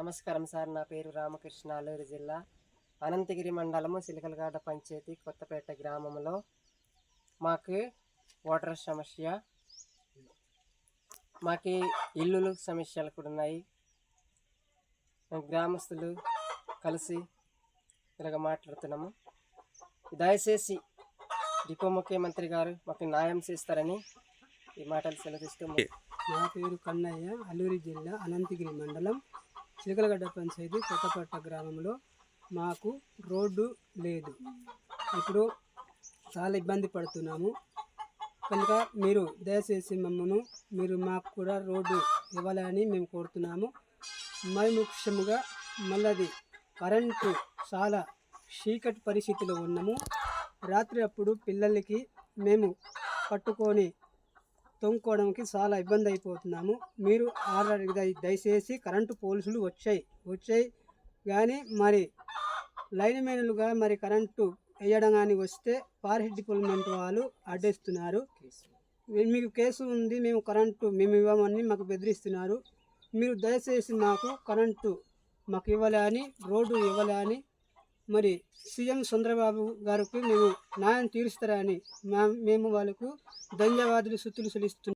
నమస్కారం సార్. నా పేరు రామకృష్ణ అల్లూరు జిల్లా అనంతగిరి మండలము సిలికలగాడ పంచాయతీ కొత్తపేట గ్రామంలో మాకు వాటర్ సమస్య మాకు ఇల్లులు సమస్యలు కూడా ఉన్నాయి. గ్రామస్తులు కలిసి ఇలాగ మాట్లాడుతున్నాము. దయచేసి డిపో ముఖ్యమంత్రి గారు మాకు న్యాయం చేస్తారని ఈ మాటలు సెలవిస్తూ నా పేరు కన్నయ్య అల్లూరి జిల్లా అనంతగిరి మండలం చిలకలగడ్డ పంచాయతీ కొత్తపట్ట గ్రామంలో. మాకు రోడ్డు లేదు. ఇప్పుడు చాలా ఇబ్బంది పడుతున్నాము. కనుక మీరు దయచేసి మమ్మను మీరు మాకు కూడా రోడ్డు ఇవ్వాలని మేము కోరుతున్నాము. మరి ముఖ్యముగా మళ్ళది కరెంటు చాలా చీకటి పరిస్థితిలో ఉన్నాము. రాత్రి అప్పుడు పిల్లలకి మేము పట్టుకొని తొమ్ముకోవడానికి చాలా ఇబ్బంది అయిపోతున్నాము మీరు ఆర్డర్ దయచేసి కరెంటు పోలీసులు వచ్చాయి వచ్చాయి. కానీ మరి లైన్ మెన్లుగా మరి కరెంటు వేయడం కానీ వస్తే ఫారెస్ట్ డిపార్ట్మెంట్ వాళ్ళు అడ్డేస్తున్నారు. మీకు కేసు ఉంది మేము కరెంటు మేము ఇవ్వమని మాకు బెదిరిస్తున్నారు. మీరు దయచేసి మాకు కరెంటు మాకు ఇవ్వలే అని రోడ్డు ఇవ్వలే అని మరి సీఎం చంద్రబాబు గారికి మేము న్యాయం తీరుస్తారని మా మేము వాళ్ళకు ధన్యవాదాలు సుత్తులు చెల్లిస్తున్నాం